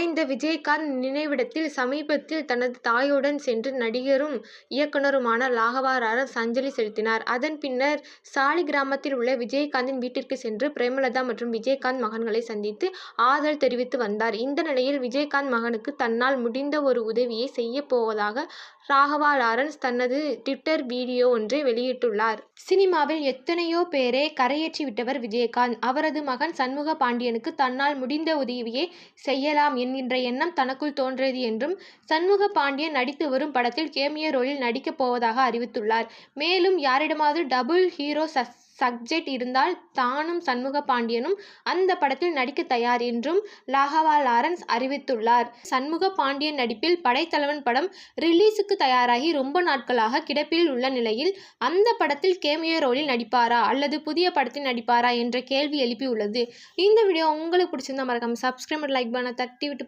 they Vijayakanth நினைவிடத்தில் சமீபத்தில் தனது தாயுடன் சென்று நடிகரும் இயக்குனருமான லாகவா லாரன்ஸ் அஞ்சலி செலுத்தினார். அதன் பின்னர் சாலிகிராமத்தில் உள்ள விஜயகாந்தின் வீட்டிற்கு சென்று பிரேமலதா மற்றும் விஜயகாந்த் மகன்களை சந்தித்து ஆதரவு தெரிவித்து வந்தார். இந்த நிலையில் விஜயகாந்த் மகனுக்கு தன்னால் முடிந்த ஒரு உதவியை செய்ய போவதாக ராகவா லாரன்ஸ் தனது ட்விட்டர் வீடியோ ஒன்றை வெளியிட்டுள்ளார். சினிமாவில் எத்தனையோ பேரை கரையேற்றி விட்டவர் விஜயகாந்த். அவரது மகன் சண்முக பாண்டியனுக்கு தன்னால் முடிந்த உதவியை செய்யலாம் என்கின்ற என்ற எண்ணம் தனக்குள் தோன்றியது என்றும் சண்முக பாண்டியன் நடித்து வரும் படத்தில் கேமியோ ரோலில் நடிக்கப் போவதாக அறிவித்துள்ளார். மேலும் யாரிடமாவது டபுள் ஹீரோ சப்ஜெக்ட் இருந்தால் தானும் சண்முக பாண்டியனும் அந்த படத்தில் நடிக்க தயார் என்றும் லாகவா லாரன்ஸ் அறிவித்துள்ளார். சண்முக பாண்டியன் நடிப்பில் படைத்தலைவன் படம் ரிலீஸுக்கு தயாராகி ரொம்ப நாட்களாக கிடப்பில் உள்ள நிலையில் அந்த படத்தில் கேமியோ ரோலில் நடிப்பாரா அல்லது புதிய படத்தில் நடிப்பாரா என்ற கேள்வி எழுப்பியுள்ளது. இந்த வீடியோ உங்களுக்கு பிடிச்சிருந்தா மறக்காம சப்ஸ்கிரைப் லைக் பண்ண தட்டி விட்டு